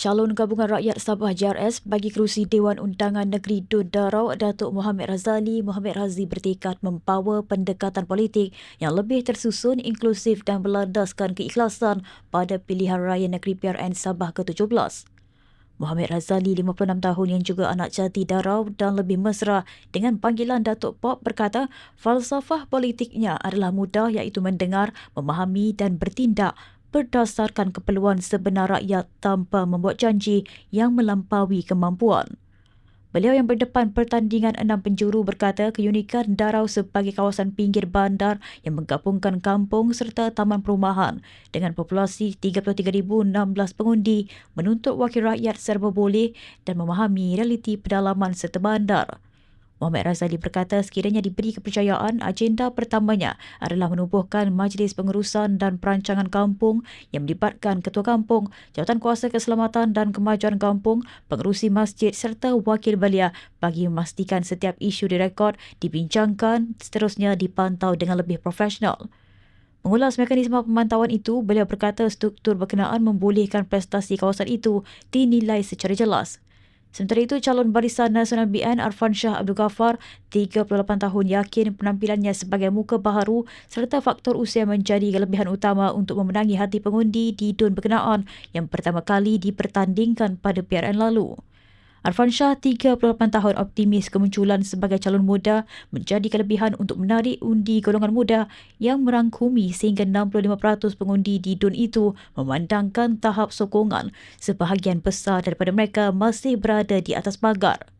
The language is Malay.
Calon Gabungan Rakyat Sabah JRS bagi kerusi Dewan Undangan Negeri Dun Darau Datuk Muhammad Razali Muhammad Razi bertekad membawa pendekatan politik yang lebih tersusun, inklusif dan berlandaskan keikhlasan pada pilihan raya negeri PRN Sabah ke-17. Muhammad Razali, 56 tahun yang juga anak jati Darau dan lebih mesra dengan panggilan Datuk Pop berkata falsafah politiknya adalah mudah iaitu mendengar, memahami dan bertindak berdasarkan keperluan sebenar rakyat tanpa membuat janji yang melampaui kemampuan. Beliau yang berdepan pertandingan enam penjuru berkata keunikan Darau sebagai kawasan pinggir bandar yang menggabungkan kampung serta taman perumahan dengan populasi 33,016 pengundi menuntut wakil rakyat serba boleh dan memahami realiti pedalaman serta bandar. Muhammad Razali berkata sekiranya diberi kepercayaan, agenda pertamanya adalah menubuhkan Majlis Pengurusan dan Perancangan Kampung yang melibatkan Ketua Kampung, Jawatan Kuasa Keselamatan dan Kemajuan Kampung, pengerusi masjid serta wakil belia bagi memastikan setiap isu direkod, dibincangkan, seterusnya dipantau dengan lebih profesional. Mengulas mekanisme pemantauan itu, beliau berkata struktur berkenaan membolehkan prestasi kawasan itu dinilai secara jelas. Sementara itu, calon Barisan Nasional BN Arfan Shah Abdul Ghaffar, 38 tahun yakin penampilannya sebagai muka baharu serta faktor usia menjadi kelebihan utama untuk memenangi hati pengundi di Dun berkenaan yang pertama kali dipertandingkan pada PRN lalu. Arfan Shah, 38 tahun optimis kemunculan sebagai calon muda menjadi kelebihan untuk menarik undi golongan muda yang merangkumi sehingga 65% pengundi di DUN itu memandangkan tahap sokongan sebahagian besar daripada mereka masih berada di atas pagar.